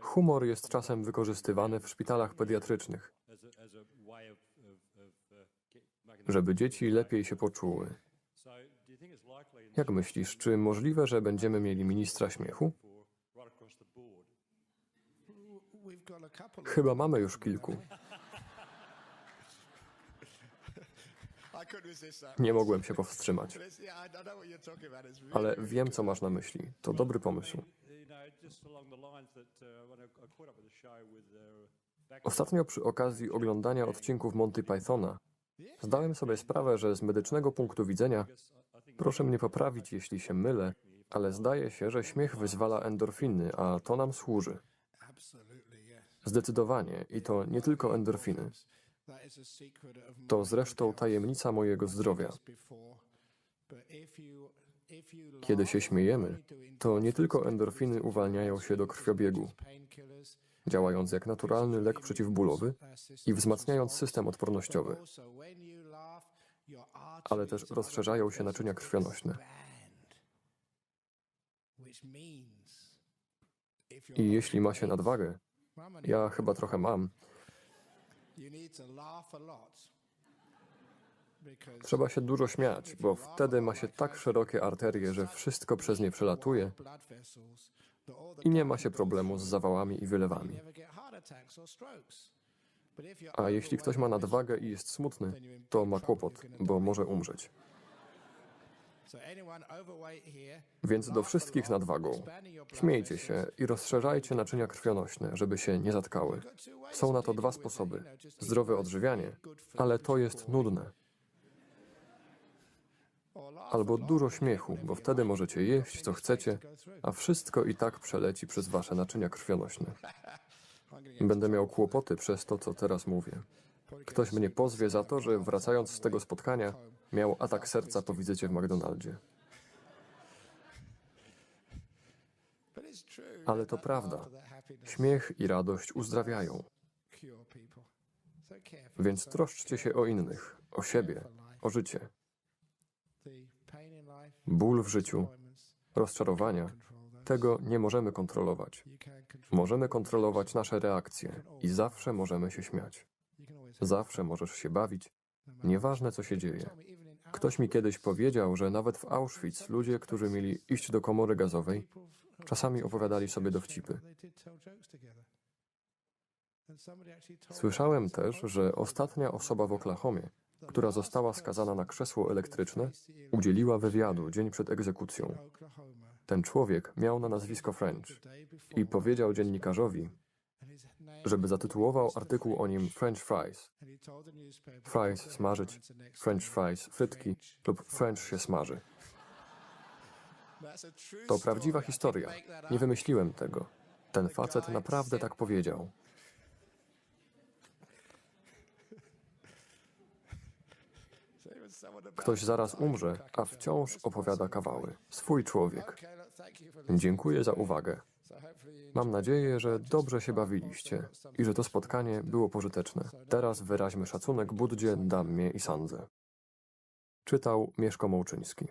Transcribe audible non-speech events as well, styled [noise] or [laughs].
Humor jest czasem wykorzystywany w szpitalach pediatrycznych, żeby dzieci lepiej się poczuły. Jak myślisz, czy możliwe, że będziemy mieli ministra śmiechu? Chyba mamy już kilku. Nie mogłem się powstrzymać. Ale wiem, co masz na myśli. To dobry pomysł. Ostatnio przy okazji oglądania odcinków Monty Pythona zdałem sobie sprawę, że z medycznego punktu widzenia, proszę mnie poprawić, jeśli się mylę, ale zdaje się, że śmiech wyzwala endorfiny, a to nam służy. Zdecydowanie, i to nie tylko endorfiny. To zresztą tajemnica mojego zdrowia. Kiedy się śmiejemy, to nie tylko endorfiny uwalniają się do krwiobiegu, działając jak naturalny lek przeciwbólowy i wzmacniając system odpornościowy, ale też rozszerzają się naczynia krwionośne. I jeśli ma się nadwagę, ja chyba trochę mam, trzeba się dużo śmiać, bo wtedy ma się tak szerokie arterie, że wszystko przez nie przelatuje i nie ma się problemu z zawałami i wylewami. A jeśli ktoś ma nadwagę i jest smutny, to ma kłopot, bo może umrzeć. Więc do wszystkich nadwagą. Śmiejcie się i rozszerzajcie naczynia krwionośne, żeby się nie zatkały. Są na to dwa sposoby. Zdrowe odżywianie, ale to jest nudne. Albo dużo śmiechu, bo wtedy możecie jeść co chcecie, a wszystko i tak przeleci przez wasze naczynia krwionośne. [laughs] Będę miał kłopoty przez to, co teraz mówię. Ktoś mnie pozwie za to, że wracając z tego spotkania miał atak serca po wizycie w McDonaldzie. Ale to prawda. Śmiech i radość uzdrawiają, więc troszczcie się o innych, o siebie, o życie. Ból w życiu, rozczarowania, tego nie możemy kontrolować. Możemy kontrolować nasze reakcje i zawsze możemy się śmiać. Zawsze możesz się bawić, nieważne co się dzieje. Ktoś mi kiedyś powiedział, że nawet w Auschwitz ludzie, którzy mieli iść do komory gazowej, czasami opowiadali sobie dowcipy. Słyszałem też, że ostatnia osoba w Oklahomie, która została skazana na krzesło elektryczne, udzieliła wywiadu dzień przed egzekucją. Ten człowiek miał na nazwisko French i powiedział dziennikarzowi, żeby zatytułował artykuł o nim French fries. Fries smażyć, French fries frytki lub French się smaży. To prawdziwa historia. Nie wymyśliłem tego. Ten facet naprawdę tak powiedział. Ktoś zaraz umrze, a wciąż opowiada kawały. Swój człowiek. Dziękuję za uwagę. Mam nadzieję, że dobrze się bawiliście i że to spotkanie było pożyteczne. Teraz wyraźmy szacunek Buddzie, Dammie i Sandze. Czytał Mieszko Mołczyński.